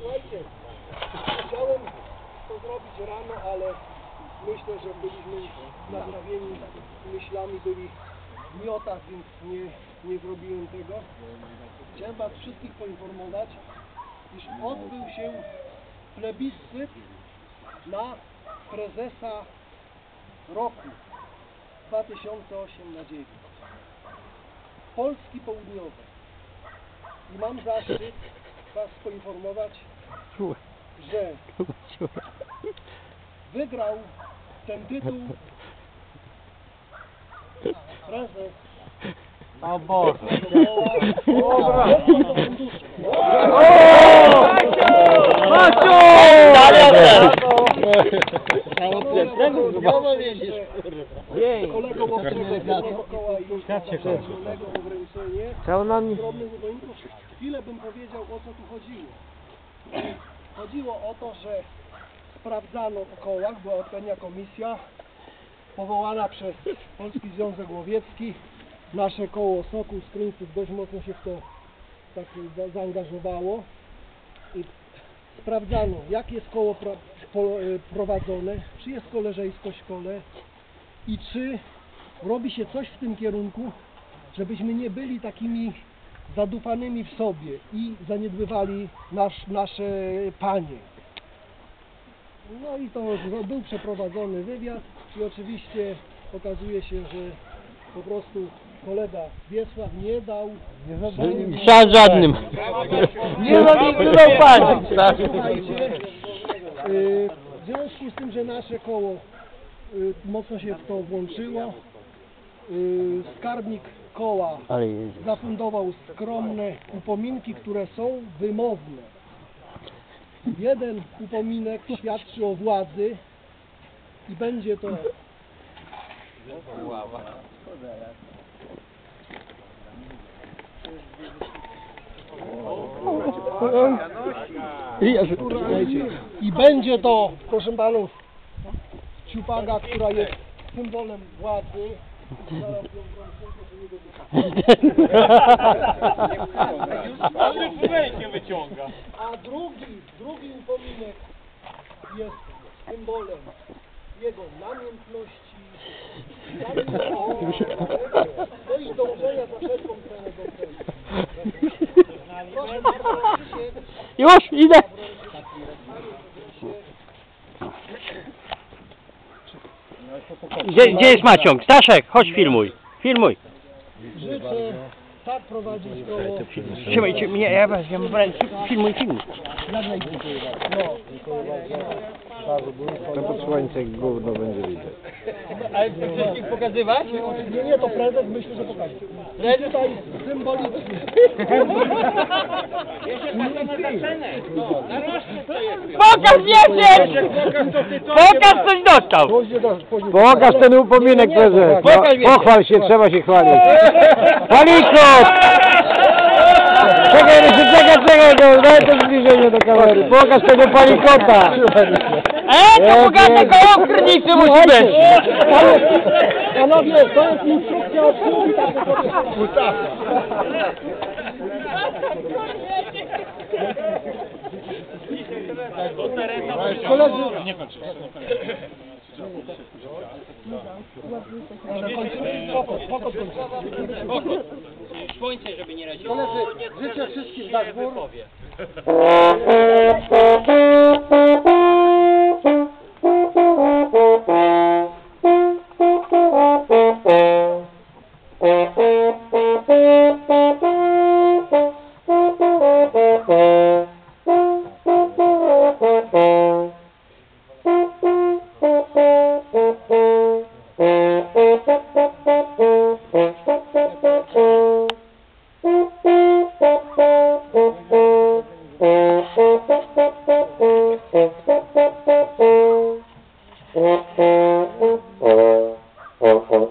Słuchajcie, chciałem to zrobić rano, ale myślę, że byliśmy nagrawieni myślami, byli w miotach, więc nie, nie zrobiłem tego. Chciałem Was wszystkich poinformować, iż odbył się plebiscyt na prezesa roku 2008 na 9. Polski Południowej. I mam zaszczyt Was poinformować, że wygrał ten tytuł prezes O Boże. Dobra. Maciu! Kolegą koła i. Chciał na mnie. Chwilę bym powiedział o co tu chodziło. Chodziło o to, że sprawdzano po kołach, była odpowiednia komisja powołana przez Polski Związek Łowiecki. Nasze koło Sokół z Kryńców dość mocno się w to tak za, zaangażowało i sprawdzano jak jest koło e, prowadzone, czy jest koleżeńsko szkole i czy robi się coś w tym kierunku, żebyśmy nie byli takimi zadufanymi w sobie i zaniedbywali nasz, nasze panie. No i to był przeprowadzony wywiad i oczywiście okazuje się, że po prostu kolega Wiesław nie dał Za żadnym. Nie zawiedzą pani. Słuchajcie, y, w związku z tym, że nasze koło y, mocno się w to włączyło, y, skarbnik koła Ale jedzie. zafundował skromne upominki, które są wymowne. Jeden upominek świadczy o władzy i będzie to i będzie to, proszę panów, ciupaga, która jest symbolem władzy. Ale rękę wyciąga. A drugi, drugi upominek jest symbolem jego namiętności, no i dążenia za wszelką cenę do Już idę. Gdzie, gdzie jest Maciąg? Staszek, chodź filmuj. Filmuj. życzę tak prowadzić koło Trzymajcie mnie, ja was, ja mam. Filmuj, filmuj. No, To pod słońce gówno będzie widać. Ale chcesz ich pokazywać? nie, nie, to prezes myślę, że pokaże. I tutaj symbolicznie. Pokaż więcej! Pokaż coś dostał! Pokaż ten upominek prezes. Pokaż. Pochwal się, trzeba się chwalić. Paliko! Czekaj, czekaj, czekaj, no, daj to zbliżenie do kamery. Pokaż tego palikota. E, to pokażę koło krynicy musi być! Panowie, to jest instrukcja obsługi, tak Koledzy, Nie kończymy. Słońce, żeby nie raziło. Koledzy, życzę wszystkim na dwór. 어, 어, 어, 어. 어.